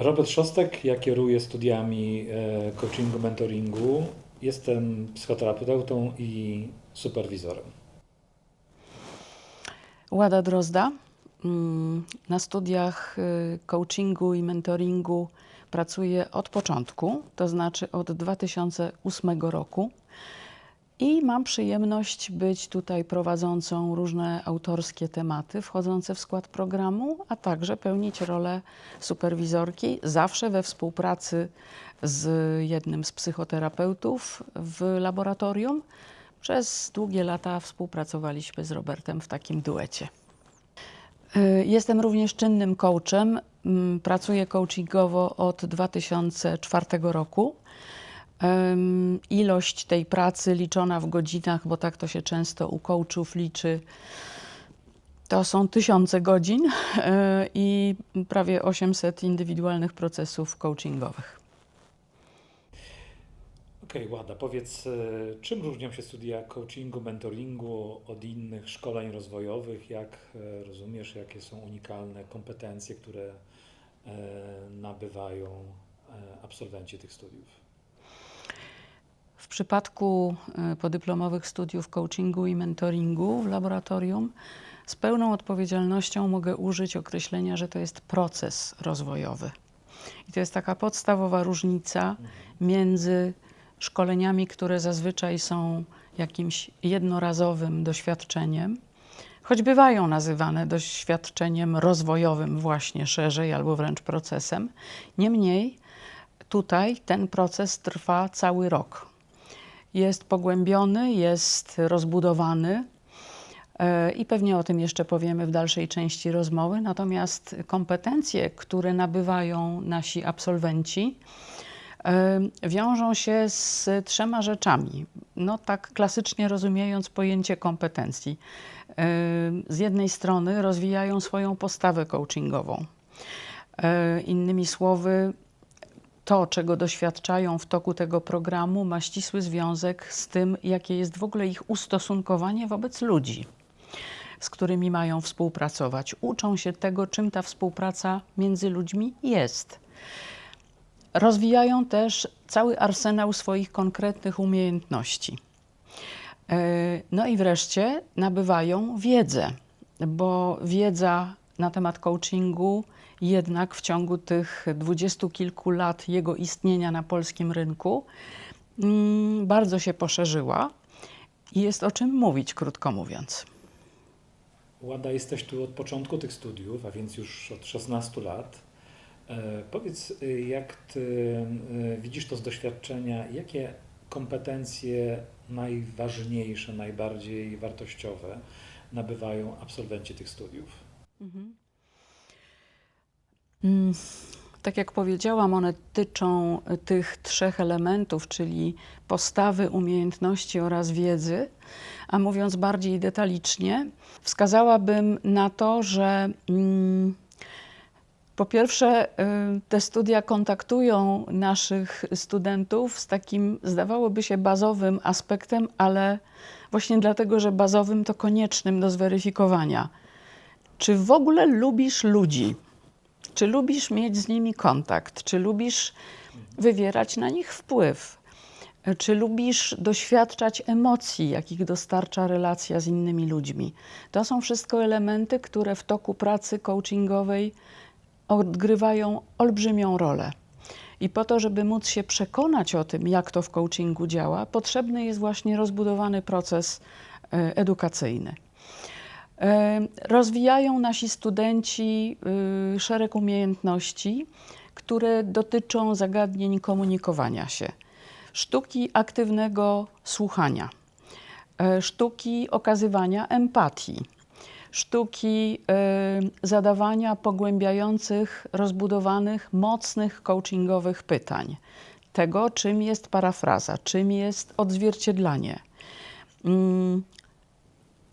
Robert Szostek, ja kieruję studiami e, coachingu, mentoringu. Jestem psychoterapeutą i superwizorem. Łada Drozda. Mm, Na studiach y, coachingu i mentoringu pracuję od początku, to znaczy od 2008 roku. I mam przyjemność być tutaj prowadzącą różne autorskie tematy wchodzące w skład programu, a także pełnić rolę superwizorki, zawsze we współpracy z jednym z psychoterapeutów w laboratorium. Przez długie lata współpracowaliśmy z Robertem w takim duecie. Y, Jestem również czynnym coachem. Mm, Pracuję coachingowo od 2004 roku. Ilość tej pracy liczona w godzinach, bo tak to się często u coachów liczy, to są tysiące godzin y, i prawie 800 indywidualnych procesów coachingowych. Okej, Łada, powiedz, e, czym różnią się studia coachingu, mentoringu od innych szkoleń rozwojowych? Jak e, rozumiesz, jakie są unikalne kompetencje, które e, nabywają e, absolwenci tych studiów? W przypadku e, podyplomowych studiów coachingu i mentoringu w laboratorium z pełną odpowiedzialnością mogę użyć określenia, że to jest proces rozwojowy. I to jest taka podstawowa różnica między szkoleniami, które zazwyczaj są jakimś jednorazowym doświadczeniem, choć bywają nazywane doświadczeniem rozwojowym właśnie szerzej albo wręcz procesem. Niemniej tutaj ten proces trwa cały rok jest pogłębiony, jest rozbudowany e, i pewnie o tym jeszcze powiemy w dalszej części rozmowy. Natomiast kompetencje, które nabywają nasi absolwenci, e, wiążą się z trzema rzeczami. No tak klasycznie rozumiejąc pojęcie kompetencji. E, Z jednej strony rozwijają swoją postawę coachingową. Innymi słowy, to, czego doświadczają w toku tego programu, ma ścisły związek z tym, jakie jest w ogóle ich ustosunkowanie wobec ludzi, z którymi mają współpracować. Uczą się tego, czym ta współpraca między ludźmi jest. Rozwijają też cały arsenał swoich konkretnych umiejętności. E, No i wreszcie nabywają wiedzę, bo wiedza na temat coachingu jednak w ciągu tych dwudziestu kilku lat jego istnienia na polskim rynku mm, bardzo się poszerzyła i jest o czym mówić, krótko mówiąc. Łada, jesteś tu od początku tych studiów, a więc już od 16 lat. E, Powiedz, e, jak ty e, widzisz to z doświadczenia, jakie kompetencje najważniejsze, najbardziej wartościowe nabywają absolwenci tych studiów? Mm, Tak jak powiedziałam, one tyczą tych trzech elementów, czyli postawy, umiejętności oraz wiedzy. A mówiąc bardziej detalicznie, wskazałabym na to, że mm, po pierwsze, y, te studia kontaktują naszych studentów z takim, zdawałoby się, bazowym aspektem, ale właśnie dlatego, że bazowym to koniecznym do zweryfikowania. Czy w ogóle lubisz ludzi? Czy lubisz mieć z nimi kontakt? Czy lubisz wywierać na nich wpływ? Czy lubisz doświadczać emocji, jakich dostarcza relacja z innymi ludźmi? To są wszystko elementy, które w toku pracy coachingowej odgrywają olbrzymią rolę. I po to, żeby móc się przekonać o tym, jak to w coachingu działa, potrzebny jest właśnie rozbudowany proces e, edukacyjny. E, Rozwijają nasi studenci y, szereg umiejętności, które dotyczą zagadnień komunikowania się, sztuki aktywnego słuchania, e, sztuki okazywania empatii, sztuki y, zadawania pogłębiających, rozbudowanych, mocnych coachingowych pytań. Tego, czym jest parafraza, czym jest odzwierciedlanie.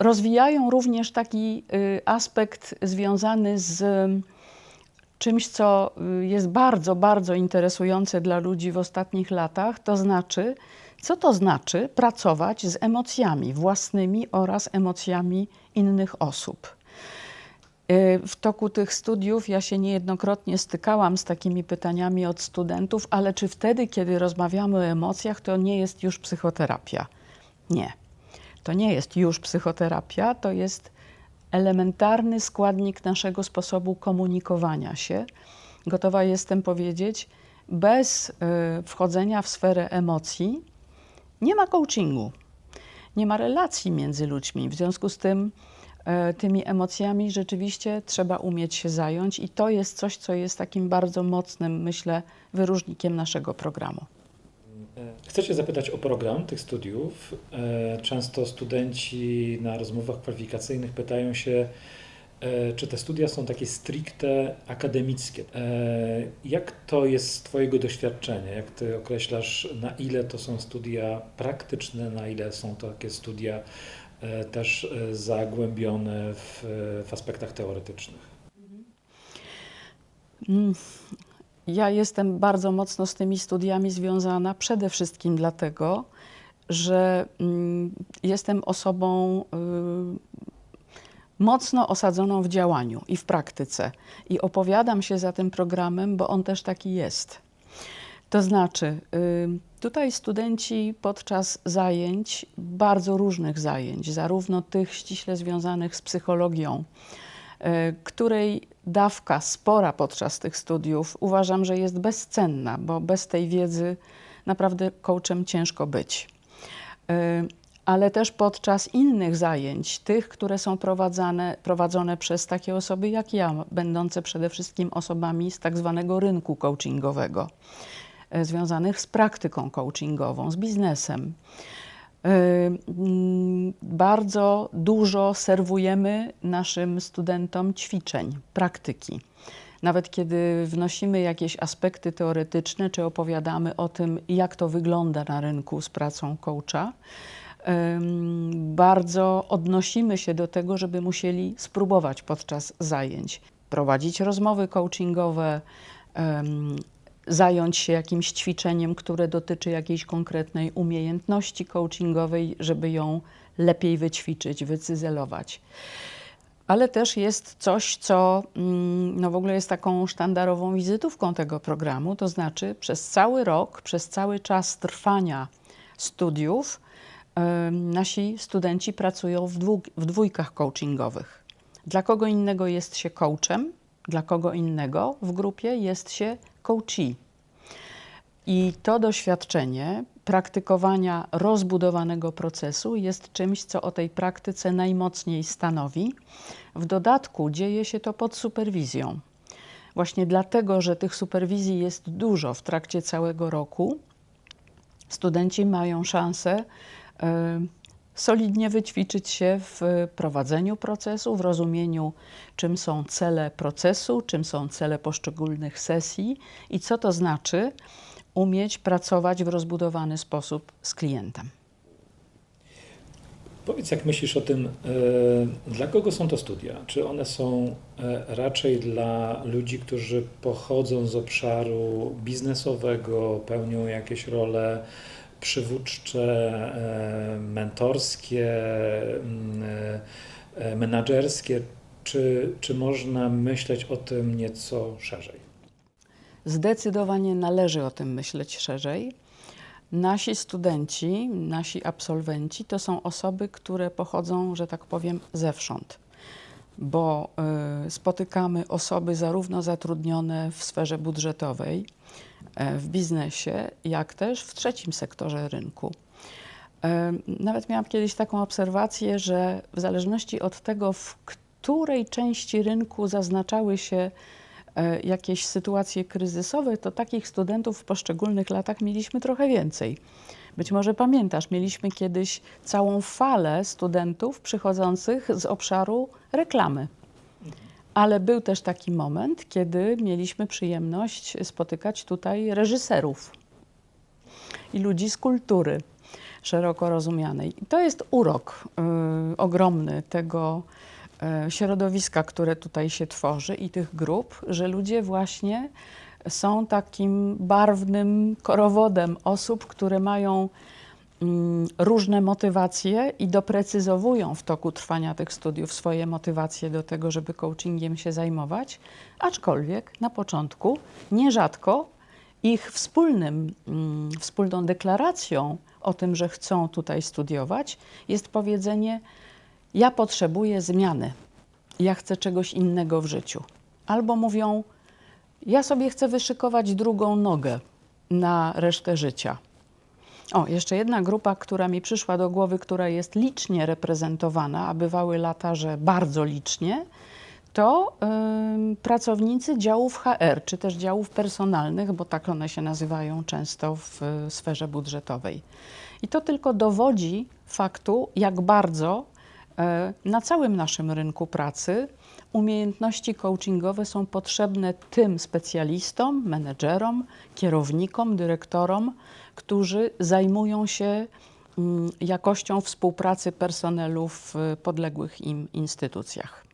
Mm, Rozwijają również taki y, aspekt związany z czymś, co y, jest bardzo, bardzo interesujące dla ludzi w ostatnich latach, to znaczy, co to znaczy pracować z emocjami własnymi oraz emocjami innych osób. Y, W toku tych studiów ja się niejednokrotnie stykałam z takimi pytaniami od studentów, ale czy wtedy, kiedy rozmawiamy o emocjach, to nie jest już psychoterapia? Nie. To nie jest już psychoterapia, to jest elementarny składnik naszego sposobu komunikowania się. Gotowa jestem powiedzieć, bez y, wchodzenia w sferę emocji nie ma coachingu, nie ma relacji między ludźmi. W związku z tym e, tymi emocjami rzeczywiście trzeba umieć się zająć i to jest coś, co jest takim bardzo mocnym, myślę, wyróżnikiem naszego programu. Chcę zapytać o program tych studiów. E, Często studenci na rozmowach kwalifikacyjnych pytają się, e, czy te studia są takie stricte akademickie. E, Jak to jest z Twojego doświadczenia? Jak Ty określasz, na ile to są studia praktyczne, na ile są to takie studia też zagłębione w, w aspektach teoretycznych? Mm, Ja jestem bardzo mocno z tymi studiami związana przede wszystkim dlatego, że mm, jestem osobą y, mocno osadzoną w działaniu i w praktyce. I opowiadam się za tym programem, bo on też taki jest. To znaczy, y, tutaj studenci podczas zajęć, bardzo różnych zajęć, zarówno tych ściśle związanych z psychologią, której dawka spora podczas tych studiów uważam, że jest bezcenna, bo bez tej wiedzy naprawdę coachem ciężko być. Y, Ale też podczas innych zajęć, tych, które są prowadzone, prowadzone przez takie osoby jak ja, będące przede wszystkim osobami z tak zwanego rynku coachingowego, y, związanych z praktyką coachingową, z biznesem. Bardzo dużo serwujemy naszym studentom ćwiczeń, praktyki. Nawet kiedy wnosimy jakieś aspekty teoretyczne, czy opowiadamy o tym, jak to wygląda na rynku z pracą coacha, bardzo odnosimy się do tego, żeby musieli spróbować podczas zajęć prowadzić rozmowy coachingowe, zająć się jakimś ćwiczeniem, które dotyczy jakiejś konkretnej umiejętności coachingowej, żeby ją lepiej wyćwiczyć, wycyzelować. Ale też jest coś, co mm, no w ogóle jest taką sztandarową wizytówką tego programu, to znaczy przez cały rok, przez cały czas trwania studiów nasi studenci pracują w dwójkach coachingowych. Dla kogo innego jest się coachem, dla kogo innego w grupie jest się coachee. I to doświadczenie praktykowania rozbudowanego procesu jest czymś, co o tej praktyce najmocniej stanowi. W dodatku dzieje się to pod superwizją. Właśnie dlatego, że tych superwizji jest dużo w trakcie całego roku, studenci mają szansę e, solidnie wyćwiczyć się w prowadzeniu procesu, w rozumieniu, czym są cele procesu, czym są cele poszczególnych sesji i co to znaczy umieć pracować w rozbudowany sposób z klientem. Powiedz, jak myślisz o tym, e, dla kogo są to studia? Czy one są e, raczej dla ludzi, którzy pochodzą z obszaru biznesowego, pełnią jakieś role przywódcze, e, mentorskie, mm, e, menadżerskie? Czy, czy można myśleć o tym nieco szerzej? Zdecydowanie należy o tym myśleć szerzej. Nasi studenci, nasi absolwenci to są osoby, które pochodzą, że tak powiem, zewsząd, bo y, spotykamy osoby zarówno zatrudnione w sferze budżetowej, e, w biznesie, jak też w trzecim sektorze rynku. E, Nawet miałam kiedyś taką obserwację, że w zależności od tego, w której części rynku zaznaczały się e, jakieś sytuacje kryzysowe, to takich studentów w poszczególnych latach mieliśmy trochę więcej. Być może pamiętasz, mieliśmy kiedyś całą falę studentów przychodzących z obszaru reklamy. Ale był też taki moment, kiedy mieliśmy przyjemność spotykać tutaj reżyserów i ludzi z kultury szeroko rozumianej. I to jest urok y, ogromny tego y, środowiska, które tutaj się tworzy i tych grup, że ludzie właśnie są takim barwnym korowodem osób, które mają różne motywacje i doprecyzowują w toku trwania tych studiów swoje motywacje do tego, żeby coachingiem się zajmować, aczkolwiek na początku nierzadko ich wspólnym, mm, wspólną deklaracją o tym, że chcą tutaj studiować, jest powiedzenie: Ja potrzebuję zmiany, ja chcę czegoś innego w życiu. Albo mówią: Ja sobie chcę wyszykować drugą nogę na resztę życia. O, jeszcze jedna grupa, która mi przyszła do głowy, która jest licznie reprezentowana, a bywały lata, że bardzo licznie, to ym, pracownicy działów HR, czy też działów personalnych, bo tak one się nazywają często w y, sferze budżetowej. I to tylko dowodzi faktu, jak bardzo e, na całym naszym rynku pracy umiejętności coachingowe są potrzebne tym specjalistom, menedżerom, kierownikom, dyrektorom, którzy zajmują się mm, jakością współpracy personelu w y, podległych im instytucjach.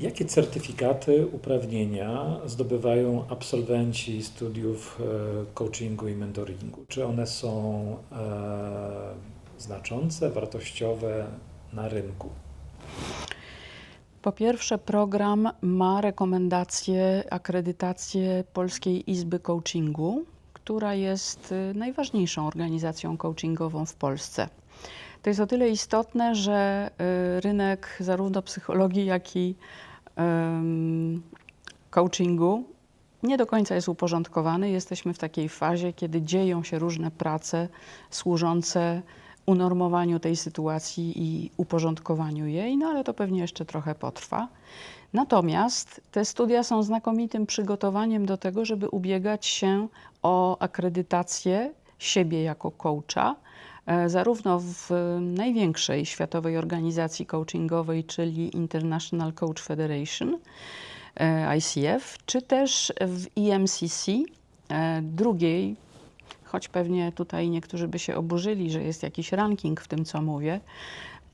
Jakie certyfikaty, uprawnienia zdobywają absolwenci studiów e, coachingu i mentoringu? Czy one są e, znaczące, wartościowe na rynku? Po pierwsze, program ma rekomendację, akredytację Polskiej Izby Coachingu, która jest y, najważniejszą organizacją coachingową w Polsce. To jest o tyle istotne, że y, rynek zarówno psychologii, jak i coachingu nie do końca jest uporządkowany. Jesteśmy w takiej fazie, kiedy dzieją się różne prace służące unormowaniu tej sytuacji i uporządkowaniu jej, no ale to pewnie jeszcze trochę potrwa. Natomiast te studia są znakomitym przygotowaniem do tego, żeby ubiegać się o akredytację siebie jako coacha, e, zarówno w największej światowej organizacji coachingowej, czyli International Coach Federation, e, ICF, czy też w EMCC, e, drugiej, choć pewnie tutaj niektórzy by się oburzyli, że jest jakiś ranking w tym, co mówię.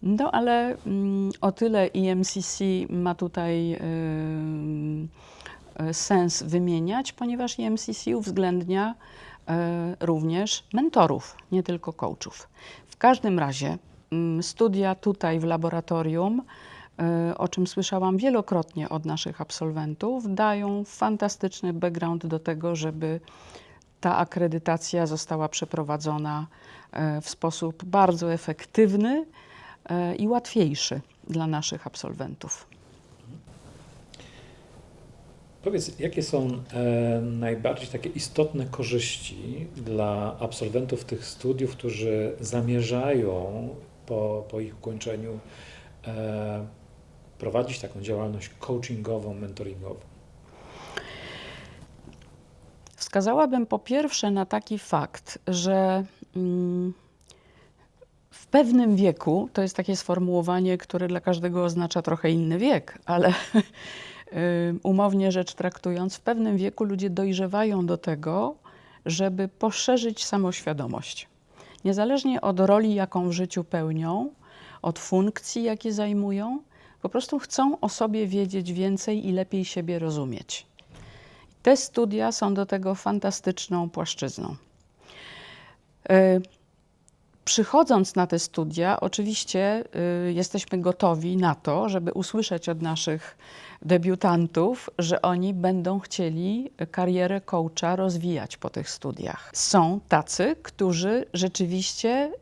No ale mm, o tyle EMCC ma tutaj ym, e, sens wymieniać, ponieważ EMCC uwzględnia e, również mentorów, nie tylko coachów. W każdym razie mm, studia tutaj w laboratorium, e, o czym słyszałam wielokrotnie od naszych absolwentów, dają fantastyczny background do tego, żeby ta akredytacja została przeprowadzona e, w sposób bardzo efektywny e, i łatwiejszy dla naszych absolwentów. Powiedz, jakie są e, najbardziej takie istotne korzyści dla absolwentów tych studiów, którzy zamierzają po, po ich ukończeniu prowadzić taką działalność coachingową, mentoringową? Wskazałabym po pierwsze na taki fakt, że mm, w pewnym wieku, to jest takie sformułowanie, które dla każdego oznacza trochę inny wiek, ale y, umownie rzecz traktując, w pewnym wieku ludzie dojrzewają do tego, żeby poszerzyć samoświadomość. Niezależnie od roli, jaką w życiu pełnią, od funkcji, jakie zajmują, po prostu chcą o sobie wiedzieć więcej i lepiej siebie rozumieć. Te studia są do tego fantastyczną płaszczyzną. Y, Przychodząc na te studia, oczywiście y, jesteśmy gotowi na to, żeby usłyszeć od naszych debiutantów, że oni będą chcieli karierę coacha rozwijać po tych studiach. Są tacy, którzy rzeczywiście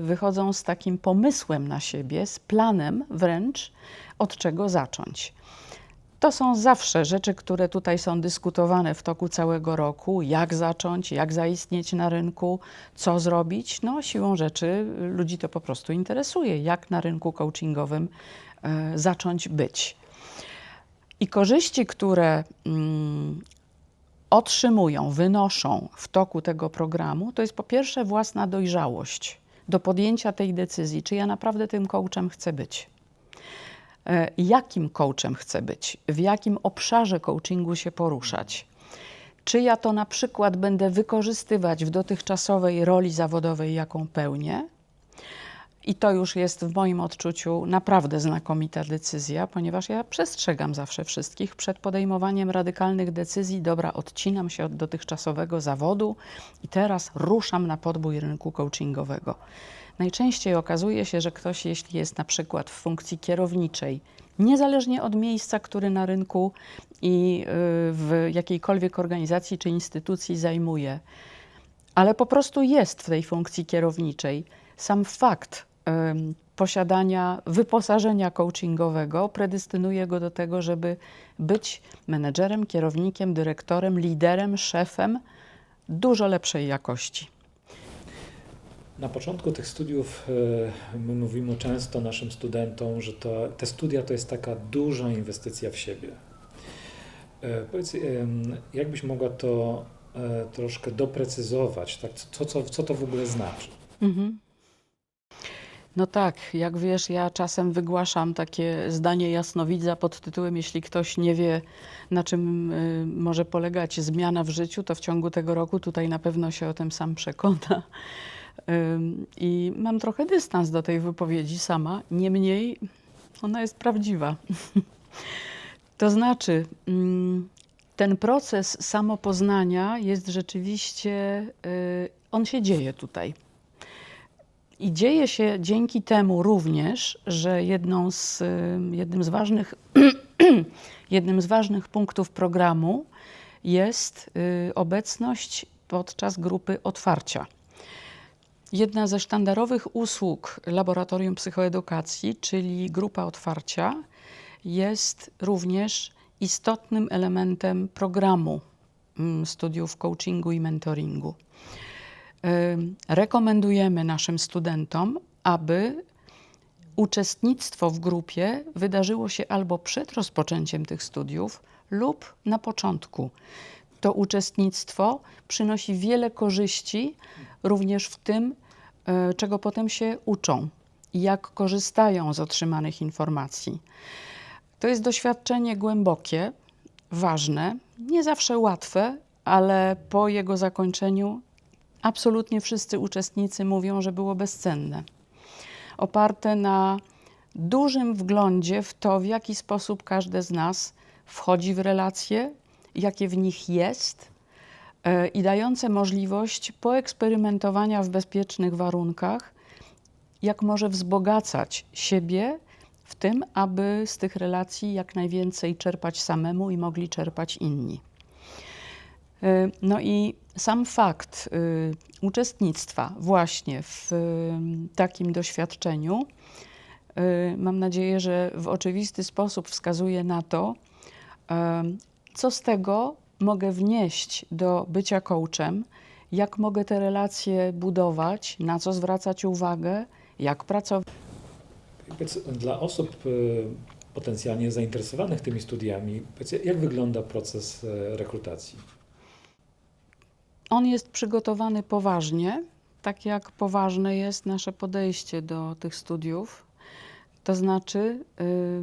y, wychodzą z takim pomysłem na siebie, z planem wręcz, od czego zacząć. To są zawsze rzeczy, które tutaj są dyskutowane w toku całego roku. Jak zacząć, jak zaistnieć na rynku, co zrobić. No, siłą rzeczy ludzi to po prostu interesuje, jak na rynku coachingowym e, zacząć być. I korzyści, które mm, otrzymują, wynoszą w toku tego programu, to jest po pierwsze własna dojrzałość do podjęcia tej decyzji, czy ja naprawdę tym coachem chcę być jakim coachem chcę być, w jakim obszarze coachingu się poruszać. Czy ja to na przykład będę wykorzystywać w dotychczasowej roli zawodowej, jaką pełnię? I to już jest w moim odczuciu naprawdę znakomita decyzja, ponieważ ja przestrzegam zawsze wszystkich przed podejmowaniem radykalnych decyzji. Dobra, odcinam się od dotychczasowego zawodu i teraz ruszam na podbój rynku coachingowego. Najczęściej okazuje się, że ktoś, jeśli jest na przykład w funkcji kierowniczej, niezależnie od miejsca, który na rynku i y, w jakiejkolwiek organizacji czy instytucji zajmuje, ale po prostu jest w tej funkcji kierowniczej. Sam fakt posiadania wyposażenia coachingowego predystynuje go do tego, żeby być menedżerem, kierownikiem, dyrektorem, liderem, szefem dużo lepszej jakości. Na początku tych studiów e, my mówimy często naszym studentom, że to, te studia to jest taka duża inwestycja w siebie. E, Powiedz, jakbyś mogła to e, troszkę doprecyzować, tak? co, co, co to w ogóle znaczy? Mhm. No tak, jak wiesz, ja czasem wygłaszam takie zdanie jasnowidza pod tytułem: Jeśli ktoś nie wie, na czym y, może polegać zmiana w życiu, to w ciągu tego roku tutaj na pewno się o tym sam przekona. I mam trochę dystans do tej wypowiedzi sama, niemniej ona jest prawdziwa. To znaczy, mm, ten proces samopoznania jest rzeczywiście, y, on się dzieje tutaj. I dzieje się dzięki temu również, że jedną z, y, jednym, z ważnych, jednym z ważnych punktów programu jest y, obecność podczas grupy otwarcia. Jedna ze sztandarowych usług Laboratorium Psychoedukacji, czyli grupa otwarcia, jest również istotnym elementem programu mm, studiów coachingu i mentoringu. Rekomendujemy naszym studentom, aby uczestnictwo w grupie wydarzyło się albo przed rozpoczęciem tych studiów, lub na początku. To uczestnictwo przynosi wiele korzyści, również w tym, e, czego potem się uczą i jak korzystają z otrzymanych informacji. To jest doświadczenie głębokie, ważne, nie zawsze łatwe, ale po jego zakończeniu absolutnie wszyscy uczestnicy mówią, że było bezcenne. Oparte na dużym wglądzie w to, w jaki sposób każde z nas wchodzi w relacje, jakie w nich jest e, i dające możliwość poeksperymentowania w bezpiecznych warunkach, jak może wzbogacać siebie w tym, aby z tych relacji jak najwięcej czerpać samemu i mogli czerpać inni. Y, No i sam fakt y, uczestnictwa właśnie w y, takim doświadczeniu, mam nadzieję, że w oczywisty sposób wskazuje na to, co z tego mogę wnieść do bycia coachem, jak mogę te relacje budować, na co zwracać uwagę, jak pracować. Dla osób potencjalnie zainteresowanych tymi studiami, jak wygląda proces rekrutacji? On jest przygotowany poważnie, tak jak poważne jest nasze podejście do tych studiów. To znaczy, y,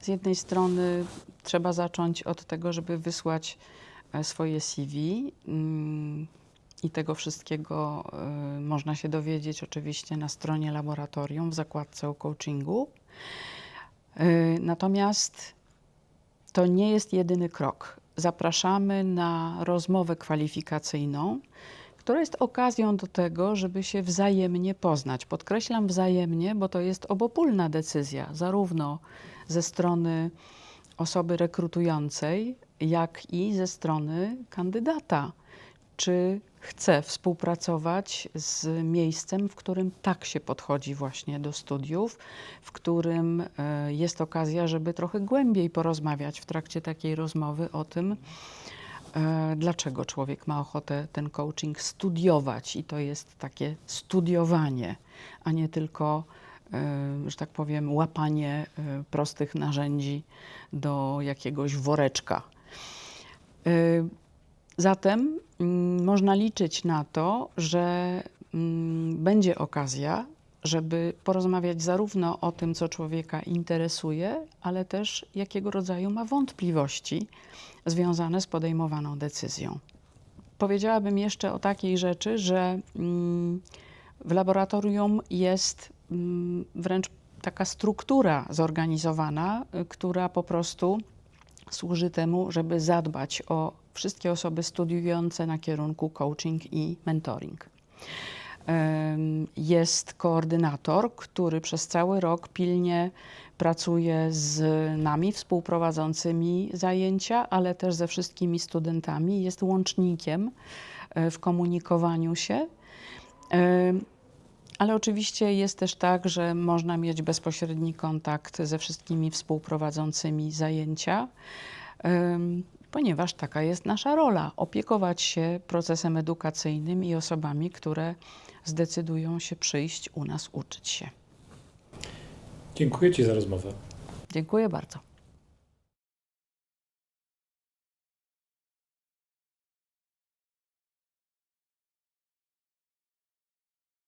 z jednej strony trzeba zacząć od tego, żeby wysłać e, swoje CV. mm, I tego wszystkiego y, można się dowiedzieć oczywiście na stronie laboratorium w zakładce o coachingu. Y, Natomiast to nie jest jedyny krok. Zapraszamy na rozmowę kwalifikacyjną, która jest okazją do tego, żeby się wzajemnie poznać. Podkreślam wzajemnie, bo to jest obopólna decyzja, zarówno ze strony osoby rekrutującej, jak i ze strony kandydata. Czy chce współpracować z miejscem, w którym tak się podchodzi właśnie do studiów, w którym e, jest okazja, żeby trochę głębiej porozmawiać w trakcie takiej rozmowy o tym, e, dlaczego człowiek ma ochotę ten coaching studiować. I to jest takie studiowanie, a nie tylko, e, że tak powiem, łapanie prostych narzędzi do jakiegoś woreczka. Zatem mm, można liczyć na to, że mm, będzie okazja, żeby porozmawiać zarówno o tym, co człowieka interesuje, ale też jakiego rodzaju ma wątpliwości związane z podejmowaną decyzją. Powiedziałabym jeszcze o takiej rzeczy, że mm, w laboratorium jest wręcz taka struktura zorganizowana, y, która po prostu służy temu, żeby zadbać o wszystkie osoby studiujące na kierunku coaching i mentoring. Jest koordynator, który przez cały rok pilnie pracuje z nami, współprowadzącymi zajęcia, ale też ze wszystkimi studentami. Jest łącznikiem e, w komunikowaniu się. Ale oczywiście jest też tak, że można mieć bezpośredni kontakt ze wszystkimi współprowadzącymi zajęcia, ponieważ taka jest nasza rola opiekować się procesem edukacyjnym i osobami, które zdecydują się przyjść u nas uczyć się. Dziękuję Ci za rozmowę. Dziękuję bardzo.